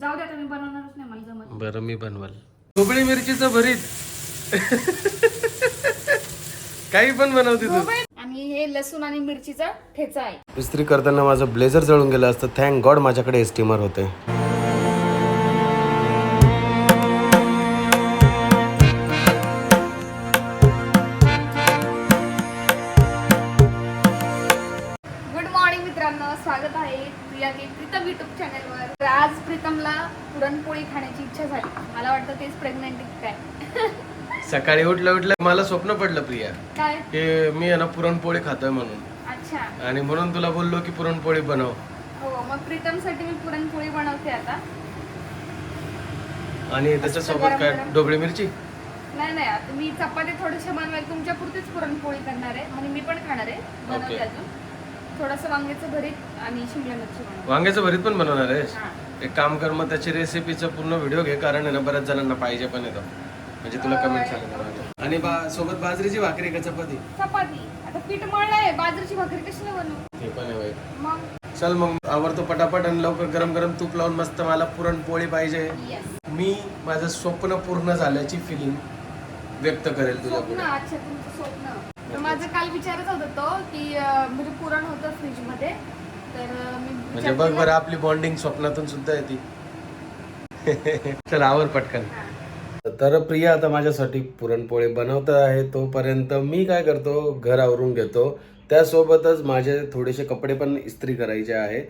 जाऊ द्या मी बनवणारच नाही मला जमत बरं मी बनवाल. ढोबळी मिरचीचं भरीत. काही पण बनवते तू. आणि हे लसूण आणि मिरचीचा ठेचा आहे. इस्त्री करताना माझं ब्लेझर जळून गेलं असतं. थँक गॉड माझ्याकडे एस्टिमर होते. के प्रीतम युट्यूब चॅनलवर तर आज प्रीतमला पुरणपोळी खाण्याची इच्छा झाली. मला वाटतं तेच प्रेग्नेंट काय सकाळी उठलं उठलं मला स्वप्न पडलं प्रिया. काय? की मी आहे ना पुरणपोळी खातोय म्हणून. अच्छा. आणि म्हणून तुला बोललो की पुरणपोळी बनव. हो मग प्रीतमसाठी मी पुरणपोळी बनवते आता. आणि त्याच्यासोबत काय. ढोबळी मिरची? नाही नाही. आता मी चपाती थोडेसे बनवायला तुमच्या पुरतीच पुरणपोळी करणार आहे. आणि मी पण खाणार आहे. बनवते Okay. अजून. थोडंसं वांग्याचं भरीत आणि शिमला मिरची बनवते वांग्याचं भरीत पण बनवणार आहेस? हा. एक काम कर मग त्याची रेसिपीचा पूर्ण व्हिडिओ घे कारण आहे ना बऱ्याच जणांना पाहिजे पण येतो म्हणजे तुला कमेंट झालं आणि बा सोबत बाजरीची भाकरी का चपाती? चपाती. आता पीठ मळलं आहे बाजरीची भाकरी कशी बनवू? हे पण आहे बाई. मग? चल मग आवडतो पटापट आणि लवकर गरम गरम तूप लावून मस्त मला पुरणपोळी पाहिजे. येस मी माझं स्वप्न पूर्ण झाल्याची फिलिंग व्यक्त करेल तुझ्या स्वप्न पुढे अच्छा तुमचं स्वप्न. तर माझं काल विचारच होत तो की अं, म्हणजे पुरण होतं फ्रीजमध्ये तर अं, मी म्हणजे विचार बघ केला- बरं आपली बॉन्डिंग स्वप्नातून सुद्धा येते. चल आवर पटकन. तर प्रिया आता माझ्यासाठी पुरणपोळी बनवत आहे. तोपर्यंत मी काय करतो घर आवरून घेतो. त्यासोबतच माझे थोडेसे कपडे पण इस्त्री करायचे आहे.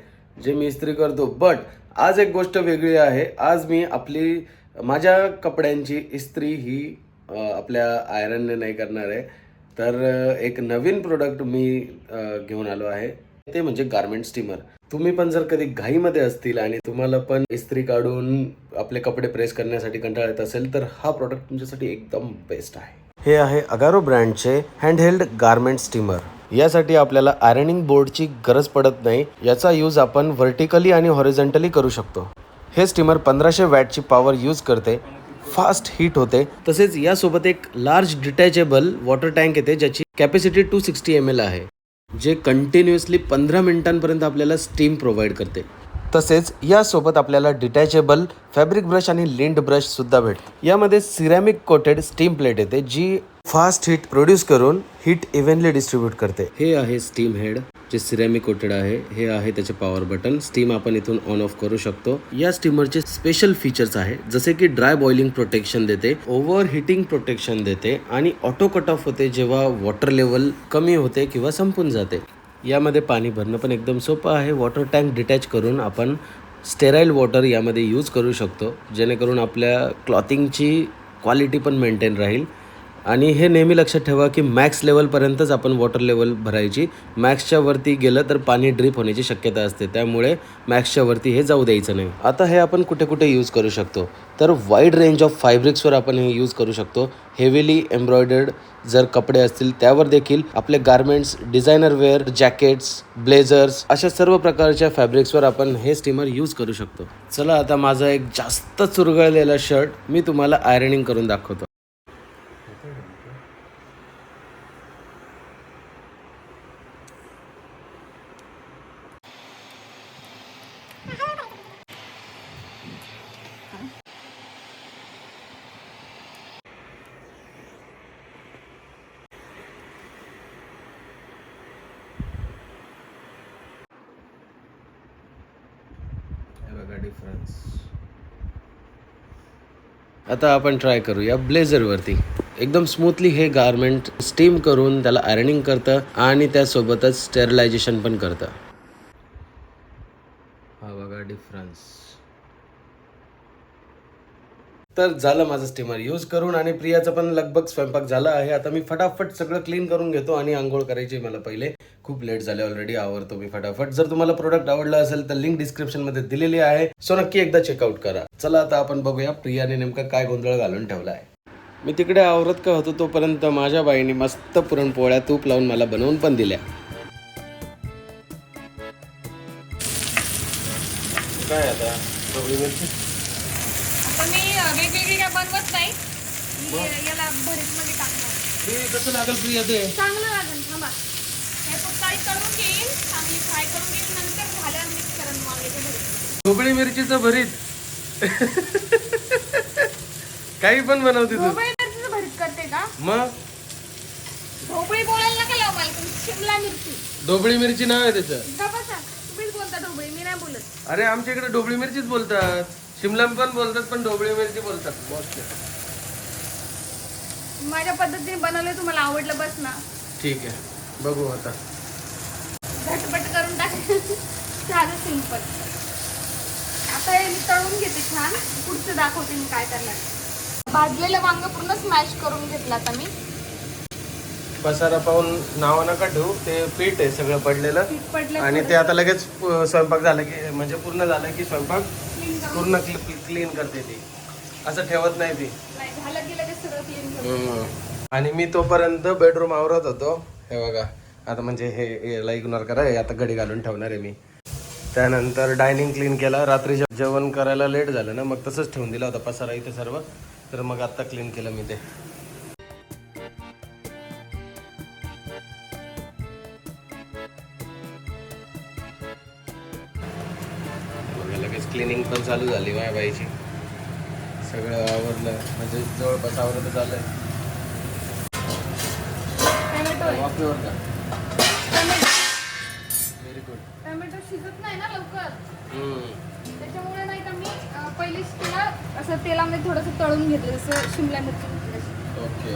जे मी इस्त्री करतो. बट आज एक गोष्ट वेगळी आहे. आज मी आपली माझ्या कपड्यांची इस्त्री ही अ, आपल्या आयरनने नाही करणार आहे. तर एक नवीन प्रोडक्ट मी घेऊन आलो आहे. ते म्हणजे गार्मेंट स्टीमर तुम्ही पण जर कधी घाईमध्ये असतील आणि तुम्हाला पण इस्त्री काढून आपले कपडे प्रेस करण्यासाठी कंटाळा येत असेल तर हा प्रोडक्ट तुमच्यासाठी एकदम बेस्ट आहे. हे आहे अगारो ब्रँडचे हँडहेल्ड गार्मेंट स्टीमर यासाठी आपल्याला आयरनिंग बोर्डची गरज पडत नाही याचा यूज आपण व्हर्टिकली आणि हॉरिझॉन्टली करू शकतो. हे स्टीमर पंधराशे वॅटची पॉवर यूज करते. फास्ट हीट होते. तसेच यासोबत एक लार्ज डिटॅचेबल वॉटर टँक येते ज्याची capacity two sixty M L आहे जे कंटिन्युअसली पंधरा मिनिटांपर्यंत आपल्याला स्टीम प्रोव्हाइड करते. तसेच यासोबत आपल्याला डिटॅचेबल फॅब्रिक ब्रश आणि लिंड ब्रशसुद्धा भेटते. यामध्ये सिरॅमिक कोटेड स्टीम प्लेट येते जी फास्ट हीट प्रोड्यूस करून हीट इव्हनली डिस्ट्रीब्यूट करते. हे आहे स्टीम हेड जे सिरॅमिक कोटेड आहे. हे आहे त्याचे पॉवर बटन स्टीम आपण इथून ऑन ऑफ करू शकतो. या स्टीमरचे स्पेशल फीचर्स आहे. जसे की ड्राय बॉइलिंग प्रोटेक्शन देते ओव्हर हिटिंग प्रोटेक्शन देते आणि ऑटो कट ऑफ होते जेव्हा वॉटर लेवल कमी होते किंवा संपून जाते. यामध्ये पाणी भरणं पण एकदम सोपं आहे. वॉटर टँक डिटॅच करून आपण स्टेराईल वॉटर यामध्ये यूज करू शकतो. जेणेकरून आपल्या क्लॉथिंगची क्वालिटी पण मेंटेन राहील. आणि हे नेहमी लक्षात ठेवा की मॅक्स लेवलपर्यंतच आपण वॉटर लेवल भरायची. मॅक्सच्या वरती गेलं तर पाणी ड्रीप होण्याची शक्यता असते. त्यामुळे मॅक्सच्या वरती हे जाऊ द्यायचं नाही. आता हे आपण कुठे कुठे यूज करू शकतो. तर वाईड रेंज ऑफ फायब्रिक्सवर आपण हे यूज करू शकतो. हेवीली एम्ब्रॉयडर्ड जर कपडे असतील त्यावर देखील आपले garments designer wear jackets blazers अशा सर्व प्रकारच्या फॅब्रिक्सवर आपण हे स्टीमर यूज करू शकतो. चला आता माझा एक जास्त चुरगळलेला शर्ट मी तुम्हाला आयरनिंग करून दाखवतो हे बघा डिफरन्स आता आपण ट्राय करूया ब्लेझरवरती एकदम स्मूथली हे गारमेंट स्टीम करून त्याला आयरनिंग करतं आणि त्यासोबतच स्टेरिलायझेशन पण करतं. हा बघा डिफरन्स तर झालं माझं स्टीमर यूज करून आणि प्रियाचा पण लगभग स्वयंपाक झाला आहे. आता मी फटाफट सगळं क्लीन करून घेतो आणि आंघोळ करायची मला पहिले. खूप लेट झाले ऑलरेडी आवरतो मी फटाफट. जर तुम्हाला प्रोडक्ट आवडलं असेल तर लिंक डिस्क्रिप्शनमध्ये दिलेली आहे. सो नक्की एकदा चेकआउट करा. चला आता आपण बघूया प्रियाने नेमका काय गोंधळ घालून ठेवला आहे मी तिकडे आवरत का होतो तोपर्यंत माझ्या बाईने मस्त पुरणपोळ्या तूप लावून मला बनवून पण दिल्या. काय आता? आता मी वेगवेगळी काय बनवत नाही. मी याला कसं लागेल प्रिया ते चांगलं लागेल थांबा. हे पुताळी करून घेईन चांगली फ्राय करून घेईन नंतर झाल्यावर मिक्स करून वांग्याचे भरीत. ढोबळी मिरचीचं भरीत. काही पण बनवते तू. ढोबळी मिरचीचं भरीत करते का? मग? ढोबळी बोलायला नका लाव मला तुम्ही शिमला मिरची. ढोबळी मिरची नाव आहे त्याचं. तुम्हीच बोलता ढोबळी मी नाही बोलत. अरे आमच्या इकडे ढोबळी मिरचीच बोलतात. शिमला पण बोलतात पण ढोबळी मिरची बोलतात. मोस्टली माझ्या पद्धतीने बनवलं तुम्हाला आवडलं बस ना. ठीक आहे. बघू आता. झटपट करून टाक. साधं सिंपल. आता हे मी तळून घेते छान. पुढचं दाखवते मी काय करणार. भाजलेलं वांग पूर्ण स्मॅश करून घेतलं आता मी. पसारा पाहून नाव नका ठेवू ते पीठ आहे सगळं पडलेलं. पीठ पडलं आणि ते आता लगेच स्वयंपाक झाला की म्हणजे पूर्ण झालं की स्वयंपाक. पूर्ण क्लीन करते ती. असं ठेवत नाही ती. आणि मी तोपर्यंत बेडरूम आवरत होतो. हे बघा आता म्हणजे हे याला इग्नोर करा आता गडी घालून ठेवणार आहे मी. त्यानंतर डायनिंग क्लीन केला रात्री जेवण करायला लेट झालं ना मग तसंच ठेवून दिला होता पसारा इथे सर्व. तर मग आता क्लीन केलं मी ते. चालू झाली माझ्या बाईची. सगळं आवरलं. म्हणजे जवळपास आहे. वाफेवर का व्हेरी गुड टोमॅटो शिजत नाही ना लवकर? त्याच्यामुळे नाही का मी अं, पहिलेच तिला असं तेलामध्ये थोडंसं तळून घेतलं जसं शिमला मिरची. ओके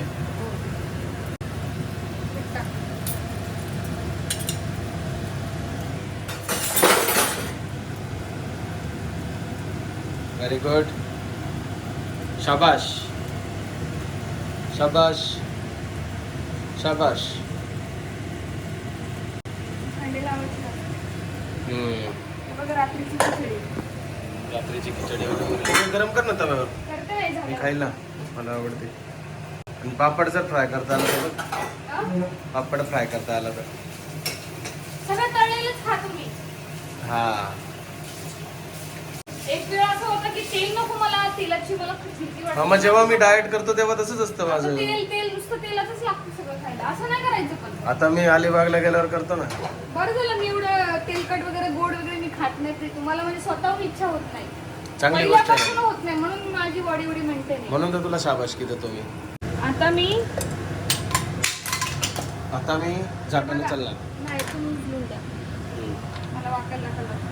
मीठ टाक. व्हेरी गुड शाबाश शाबाश शाबाश. हे रात्रीची खिचडी. रात्रीची खिचडी. वगैरे गरम कर ना तव्यावर. मी झालं. खाईल ना. मला आवडते. आणि पापड जर फ्राय करता आला तर? पापड फ्राय करता आला तर. हा एक वेळ असं होतं की तेल नको मला तेलाची मला भीती वाटते. हा, मग जेव्हा मी डाएट करतो तेव्हा तसंच असतं असं माझं. तेल तेल नुसतं लागतं सगळं खायला. असं नाही करायचं पण. आता मी अलिबागला गेल्यावर करतो ना. बरं झालं मी एवढं तेलकट वगैरे गोड वगैरे मी खात नाही ते तुम्हाला म्हणजे स्वतःहून इच्छा होत नाही. चांगली गोष्ट आहे. होत नाही म्हणून माझी बॉडी एवढी मेंटेन आहे. म्हणून तर तुला शाबासकी देतो मी. आता मी आता मी झाकण चालला नाही तुम्ही उचलून द्या. मला वाकायला नका लावू.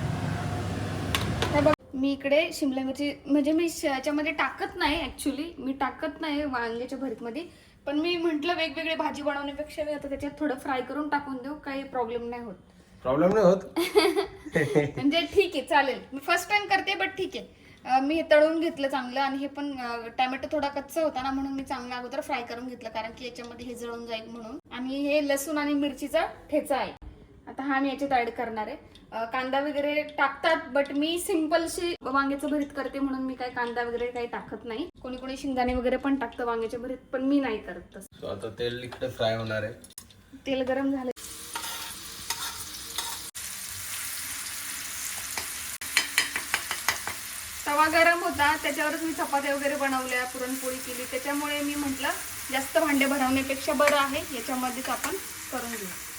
मी इकडे शिमला मिरची म्हणजे मी याच्यामध्ये टाकत नाही ऍक्च्युली मी टाकत नाही वांग्याच्या भरीतमध्ये. पण मी म्हंटल वेगवेगळी भाजी बनवण्यापेक्षा मी आता त्याच्यात थोडं फ्राय करून टाकून देऊ. काही प्रॉब्लेम नाही होत. प्रॉब्लेम नाही होत? म्हणजे ठीक आहे चालेल. मी फर्स्ट टाइम करते बट ठीक आहे. मी हे तळून घेतलं चांगलं आणि हे पण टॅमॅटो थोडा कच्चा होता ना म्हणून मी चांगलं अगोदर फ्राय करून घेतलं कारण की याच्यामध्ये हे जळून जाईल म्हणून. आणि हे लसूण आणि मिरचीचा ठेचा आहे. आता हा मी याच्यात ऍड करणार आहे. कांदा वगैरे टाकतात बट मी सिम्पलशी वांग्याचं भरीत करते म्हणून मी काही कांदा वगैरे काही टाकत नाही. कोणी कोणी शेंगदाणे वगैरे पण टाकतं वांग्याच्या भरीत पण मी नाही करत तसं. आता तेल इकडे फ्राय होणार आहे. तेल गरम झालं. तवा गरम होता त्याच्यावरच मी चपात्या वगैरे बनवल्या पुरणपोळी केली. त्याच्यामुळे मी म्हटलं जास्त भांडे भरवण्यापेक्षा बरं आहे याच्यामध्येच आपण करून घेऊ.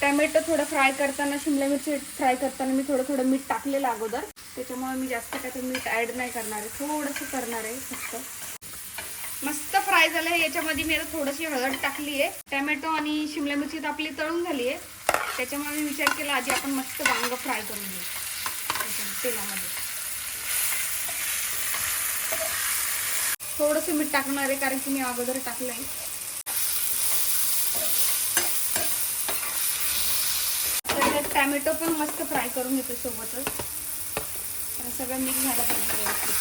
टॅमॅटो थोडं फ्राय करताना शिमला मिरची फ्राय करताना मी थोडं थोडं मीठ टाकलेलं अगोदर. त्याच्यामुळे मी जास्त काय ते मीठ ऍड नाही करणार आहे. थोडंसं करणार आहे फक्त. मस्त फ्राय झालं आहे याच्यामध्ये मी आता थोडीशी हळद टाकली आहे. टॅमॅटो आणि शिमला मिरची तर आपली तळून झाली आहे. त्याच्यामुळे मी विचार केला आधी आपण मस्त वांग फ्राय करून घेऊ. तेलामध्ये. थोडंसं मीठ टाकणार आहे कारण की मी अगोदर टाकलं आहे त्याच्यात टॅमॅटो पण मस्त फ्राय करून घेतो सोबतच. सगळं मिक्स झालं पाहिजे व्यवस्थित.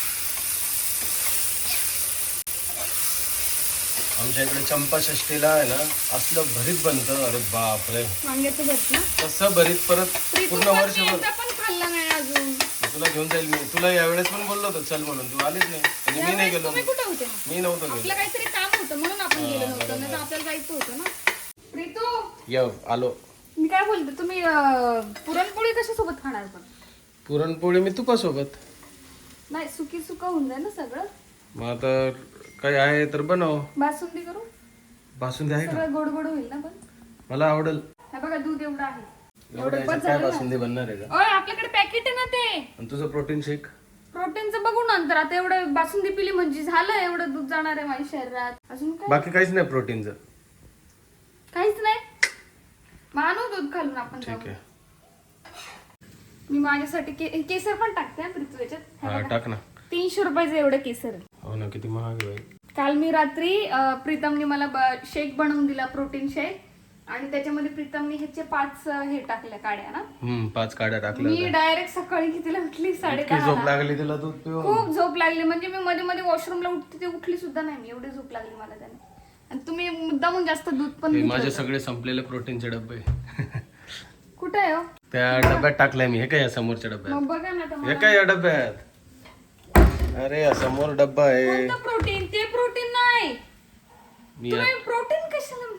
आमच्या इकडे चंपा षष्टीला आहे ना असलं भरीत बनतं. अरे बापरे. वांग्याचं भरत ना. तसं भरीत? परत पूर्ण वर्षभर एकदा पण खाल्ला नाही अजून. तुला घेऊन जाईल. मी तुला यावेळेस पण बोललो होतो चल म्हणून. तू आलीच नाही. आणि मी नाही गेलो तुम्ही कुठे होते? मग? मी नव्हतो आपलं गेलो काहीतरी काम होतं म्हणून आपण गेलो नव्हतो. नाही तर आपल्याला जायचं होतं ना. प्रीतू! ये आलो. काय बोलते? तुम्ही अं, पुरणपोळी कशा सोबत खाणार पण? पुरणपोळी मी तुपासोबत. नाही सुकी सुका होऊन जाईल ना सगळं. मग आता काही आहे तर बनव. बासुंदी करू? बासुंदी आहे का? सगळं गोड गोड होईल ना पण? मला आवडेल. हे बघा दूध एवढं आहे. एवढं एवढं याच्यात बस काय झालं ना? बासुंदी बनणार आहे का? ओय आपल्याकडे पॅकेट आहे ना ते. आणि तुझं प्रोटीन शेक प्रोटीनचं बघू नंतर. आता एवढं बासुंदी पिली म्हणजे झालं एवढं दूध जाणार आहे माझ्या शरीरात. अजून काय? बाकी काहीच नाही प्रोटीनचं काहीच नाही? मानू दूध घालून आपण ठीक. आहे मी माझ्यासाठी के- केसर पण टाकते हा पृथ्वी याच्यात. हे हा बघा. टाक ना तीनशे रुपयाचं एवढं केसर आहे. हो ना किती महाग आहे बाई. काल मी रात्री अं, प्रीतमने मला ब- शेक बनवून दिला प्रोटीन शेक आणि त्याच्यामध्ये प्रीतमने ह्याचे पाच अं, हे टाकल्या काड्या ना हम्म पाच काड्या टाकल्या मी होत्या. डायरेक्ट सकाळी कितीला उठली इतकी झोप लागली तिला दूध पिऊन खूप झोप लागली म्हणजे मी मध्ये मध्ये वॉशरूमला उठते ते उठली सुद्धा नाही मी एवढी झोप लागली मला त्याने आणि तुम्ही मुद्दामून जास्त दूध पण हे घेतलं माझे. सगळे संपलेले प्रोटीनचे डबे. कुठे आहे हो? त्या डब्यात टाकलाय मी. हे काय या समोरच्या डब्यात? मग बघा ना हे काय या डब्यात? अरे या समोर डब्बा आहे. प्रोटीन? ते प्रोटीन नाही. मी या- तुम्ही प्रोटीन कशाला?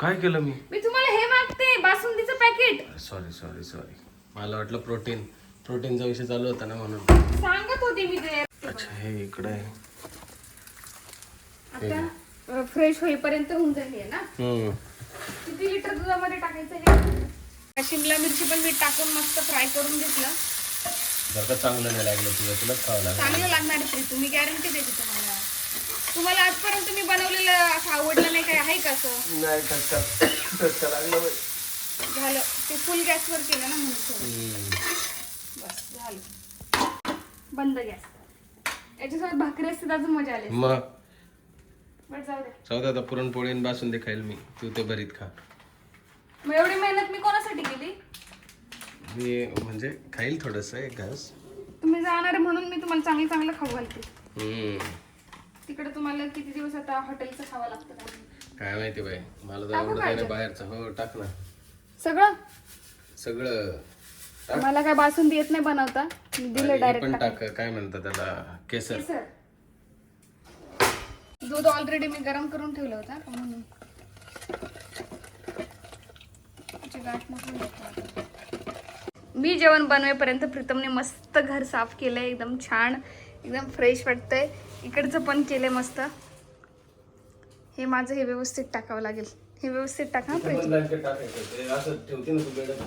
काय केलं मी? मी तुम्हाला हे मागते बासुंदीचं पॅकेट. सॉरी सॉरी सॉरी मला वाटलं प्रोटीन. प्रोटीनचा विषय चालू होता ना म्हणून. सांगत होते मी ते. अच्छा हे इकडे आहे. आता फ्रेश होईपर्यंत होऊन जाईल हे ना. हम्म. किती लिटर दुधामध्ये टाकायचं हे? शिमला मिरची पण मी टाकून मस्त फ्राय करून घेतलं. जर का चांगलं नाही लागलं तुला तुलाच खावं लागलं चांगलं लागणार आहे तुम्ही गॅरंटी देते तुम्हाला. तुम्हाला आजपर्यंत मी बनवलेलं असं आवडलं नाही काय आहे का असं? नाही लागलं. झालं. ते फुल गॅसवर केलं ना म्हणून. बस झालं. बंद गॅस. याच्यासोबत भाकरी असते तर अजून मजा आली मग? बट जाऊ दे. जाऊ दे आता पुरणपोळी आणि बासुंदी खाईल मी. तू ते भरीत खा. मग एवढी मेहनत मी कोणासाठी केली? मी म्हणजे खाईल थोडस एक घास. तुम्ही जाणार आहे म्हणून मी तुम्हाला चांगलं चांगलं खाऊ घालते. हम्म. तिकडे तुम्हाला किती दिवस आता हॉटेलचं खावं लागतं? काय माहिती बाई मला तर आवडत का आहे ना याच्यात? बाहेरचं. हो टाक ना. सगळं? सगळं. मला काय बासुंदी येत नाही बनवता. मी दिलं हे डायरेक्ट पण टाक. काय म्हणतात त्याला? केसर. सर दूध ऑलरेडी मी गरम करून ठेवलं होतं म्हणून. मी जेवण बनवेपर्यंत प्रीतमने मस्त घर साफ केलंय एकदम छान एकदम फ्रेश वाटतंय. इकडचं पण केलंय मस्त. हे माझं हे व्यवस्थित टाकावं लागेल. हे व्यवस्थित टाका हं,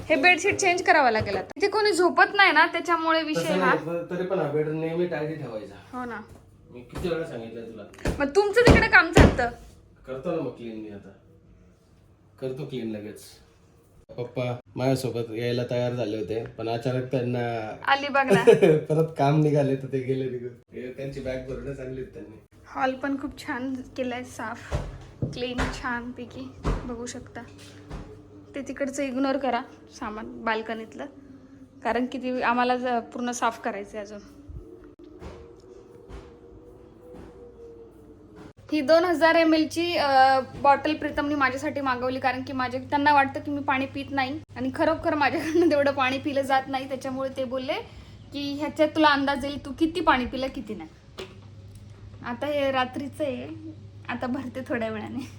हे बेडशीट चेंज करावं लागेल आता. इथे कोणी झोपत नाही ना त्याच्यामुळे विषय हा. तरी पण बेड नेहमी ठेवायचा. हो ना. मी किती वेळा सांगितलं तुला? मग तुमचं तिकडे काम चालतं. करतो ना मग क्लीन मी आता. करतो क्लीन लगेच. पप्पा माझ्यासोबत यायला तयार झाले होते पण अचानक त्यांना अलिबाग ना. परत काम निघाले तर ते गेले निघून. हे त्यांची बॅग भरणं चांगली होती त्यांनी. हॉल पण खूप छान केलाय साफ. क्लीन छान पैकी बघू शकता. ते तिकडचं इग्नोर करा सामान बाल्कनीतलं कारण की ती आम्हाला ज- पूर्ण साफ करायचं आहे अजून. ही दोन हजार एम एलची बॉटल प्रीतमनी माझ्यासाठी मागवली. कारण की माझ्या त्यांना वाटतं की मी पाणी पित नाही. आणि खरोखर माझ्याकडनं तेवढं पाणी पिलं जात नाही. त्याच्यामुळे ते बोलले की ह्याच्यात तुला अंदाज येईल तू किती पाणी पिलं किती नाही. आता हे रात्रीचं आहे. आता भरते थोड्या वेळाने.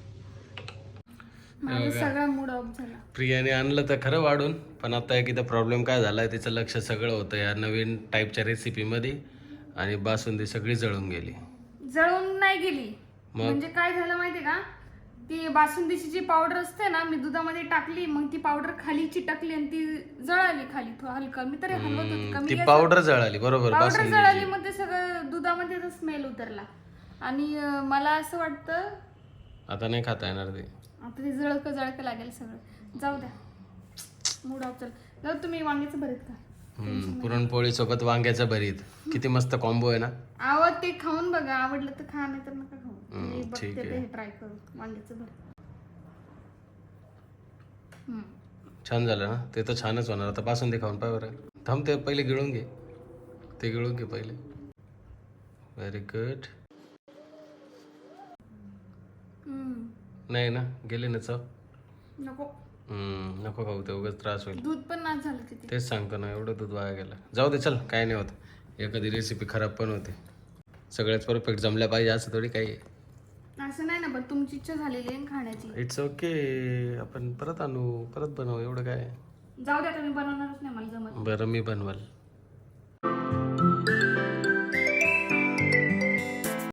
सगळा मूड ऑफ झाला. प्रियाने आणलं तर खरं वाढून पण आता एक इथं प्रॉब्लेम काय झालाय तिचं लक्ष सगळं होतं या नवीन टाईपच्या रेसिपीमध्ये आणि बासुंदी सगळी जळून गेली. जळून नाही गेली? म्हणजे काय झालं माहितीये का? ती बासुंदीची जी पावडर असते ना मी दुधामध्ये टाकली मग ती पावडर खाली चिटकली आणि ती जळाली खाली थोडं हलकं. मी तरी हलवत होती ती पावडर जळाली बरोबर पावडर बासुंदी जळाली मग ते सगळं दुधामध्ये स्मेल उतरला. आणि अं, मला असं वाटतं आता नाही खाता येणार ते. आता ते जळक जळक लागेल सगळं. जाऊ द्या. मूड ऑफ झालं. जाऊ तुम्ही वांग्याचं भरीत का हम्म, पुरणपोळी सोबत वांग्याचं भरीत. किती मस्त कॉम्बो आहे ना? आवड ते खाऊन बघा. आवडलं तर खा नाही तर नका खाऊ. मी ठीक बघते आहे. ते ट्राय करू. वांग्याचं भरीत हम्म. छान झालं ना? ते तर छानच होणार. आता बासुंदी खाऊन पाय बरं. थांब ते पहिले गिळून घे. ते गिळून घे पहिले. व्हेरी गुड हम्म. नाही ना? गेले ना चव? नको. हम्म, नको खाऊ. ते उगाच त्रास होईल. दूध पण नाच झालं तेच सांगतो ना एवढं दूध वाया गेलं. जाऊ दे चल. काय नाही होत. एखादी रेसिपी खराब पण होते. सगळ्याच परफेक्ट जमल्या पाहिजे असं थोडी काही. असं नाही ना पण तुमची इच्छा झालेली आहे ना खाण्याची. इट्स ओके आपण परत आणू परत बनवू एवढं काय? जाऊ द्या मी बनवणारच नाही मला जमत बरं मी बनवाल.